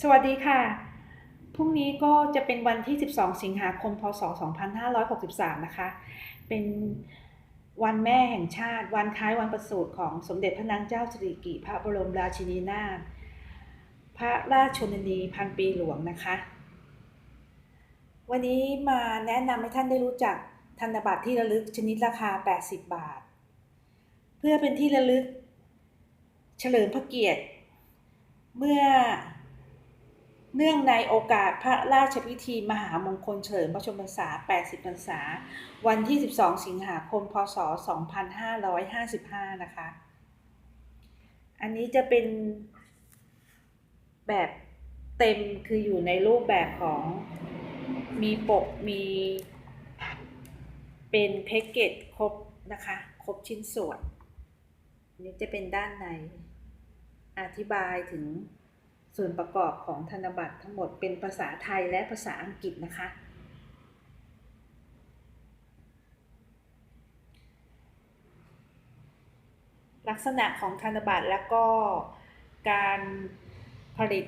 สวัสดีค่ะ พรุ่งนี้ก็จะเป็นวันที่ 12 สิงหาคม พศ 2563 นะคะ เป็นวันแม่แห่งชาติ วันคล้ายวันประสูติของสมเด็จพระนางเจ้าสิริกิติ์พระบรมราชินีนาถ พระราชชนนีพันปีหลวงนะคะ วันนี้มาแนะนำให้ท่านได้รู้จักธนบัตรที่ระลึกชนิดราคา 80 บาท เพื่อเป็นที่ระลึกเฉลิมพระเกียรติ เมื่อ เนื่องในโอกาสพระราชพิธีมหามงคลเฉลิมพระชนมพรรษา 80 พรรษา วันที่ 12 สิงหาคม พศ 2555 นะคะ อันนี้จะเป็นแบบเต็มคืออยู่ในรูปแบบของมีปกมีเป็นแพ็กเกจครบนะคะ ครบชิ้นส่วนอันนี้จะเป็นด้านในอธิบายถึง ส่วนประกอบของธนบัตรทั้งหมดเป็นภาษาไทยและภาษาอังกฤษนะคะ ลักษณะของธนบัตรแล้วก็การผลิต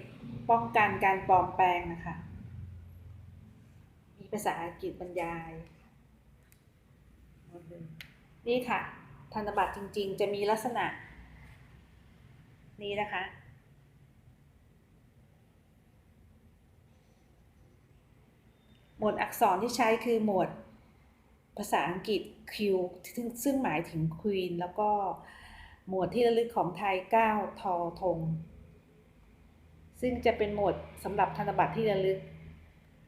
ป้องกันการปลอมแปลงนะคะ มีภาษาอังกฤษบรรยาย นี่ค่ะ ธนบัตรจริงๆ จะมีลักษณะนี้นะคะ หมวดอักษรที่ใช้คือหมวดภาษาอังกฤษ Q ซึ่งซึ่งหมายถึง Queen แล้วก็หมวดที่ระลึกของไทย 9 ทอธงซึ่งจะเป็นหมวดสำหรับธนบัตรที่ระลึก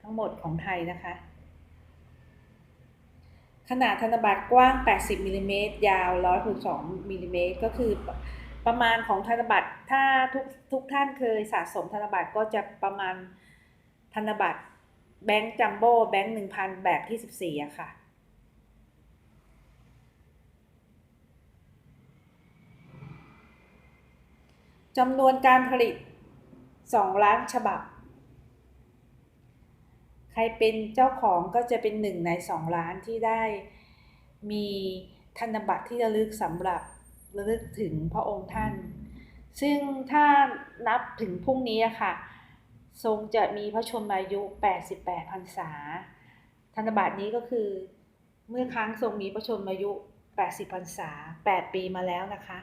ทั้งหมดของไทยนะคะ ขนาดธนบัตรกว้าง 80มิลลิเมตรยาว 162มิลลิเมตรก็คือประมาณของธนบัตรถ้าทุกทุกท่านเคยสะสมธนบัตรก็จะประมาณธนบัตร แบงค์จัมโบ้แบงค์หนึ่งพันแบบที่14อะค่ะ จำนวนการผลิต2ล้านฉบับ ใครเป็นเจ้าของก็จะเป็นหนึ่งใน2ล้านที่ได้มีธนบัตรที่ระลึกสำหรับระลึกถึงพระองค์ท่าน ซึ่งถ้านับถึงพรุ่งนี้อะค่ะ ทรงจะมีพระชนมายุ 88 พรรษา ธนบัตรนี้ก็คือ เมื่อครั้งทรงมีพระชนมายุ 80 พรรษา 8 ปีมาแล้วนะคะ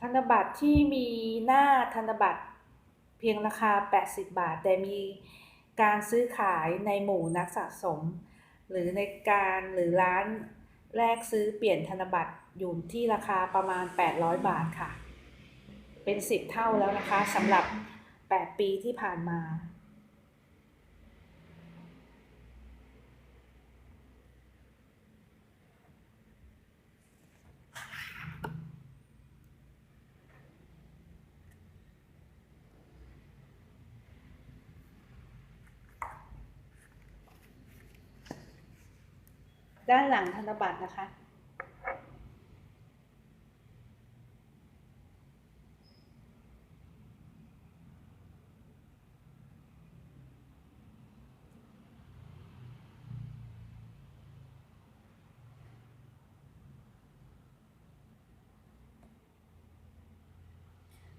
ธนบัตรที่มีหน้าธนบัตรเพียงราคา 80 บาท แต่มีการซื้อขายในหมู่นักสะสม หรือในการหรือร้าน แลกซื้อเปลี่ยนธนบัตรอยู่ที่ราคาประมาณ 800 บาทค่ะ เป็น 10 เท่าแล้วนะคะสำหรับ 8 ปีที่ผ่านมา ด้านหลังธนบัตรนะคะ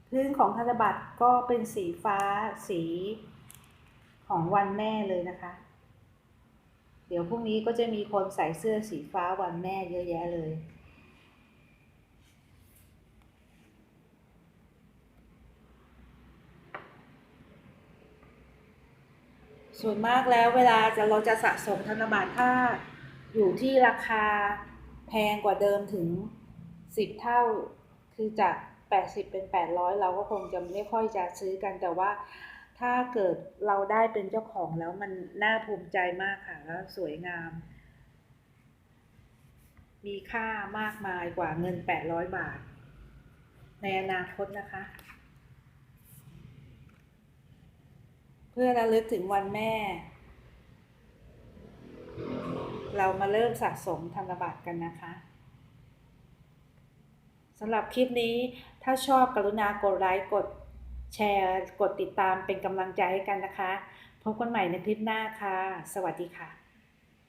พื้นของธนบัตรก็เป็นสีฟ้าสีของวันแม่เลยนะคะ เดี๋ยวพรุ่งนี้ก็จะมีคนใส่เสื้อสีฟ้าวันแม่เยอะแยะเลย ส่วนมากแล้วเวลาจะเราจะสะสมธนบัตรถ้าอยู่ที่ราคาแพงกว่าเดิมถึง 10 เท่า คือจาก 80 เป็น 800 เราก็คงจะไม่ค่อยจะซื้อกันแต่ว่า ถ้าเกิดเราได้เป็นเจ้าของแล้วมันน่าภูมิใจมากค่ะแล้วสวยงาม มีค่ามากมายกว่าเงิน 800 บาท ในอนาคตนะคะ เพื่อระลึกถึงวันแม่ เรามาเริ่มสะสมธนบัตรกันนะคะสำหรับคลิปนี้ถ้าชอบกรุณากดไลค์กด แชร์ กดติดตามเป็นกำลังใจให้กันนะคะ พบกันใหม่ในคลิปหน้าค่ะ สวัสดีค่ะ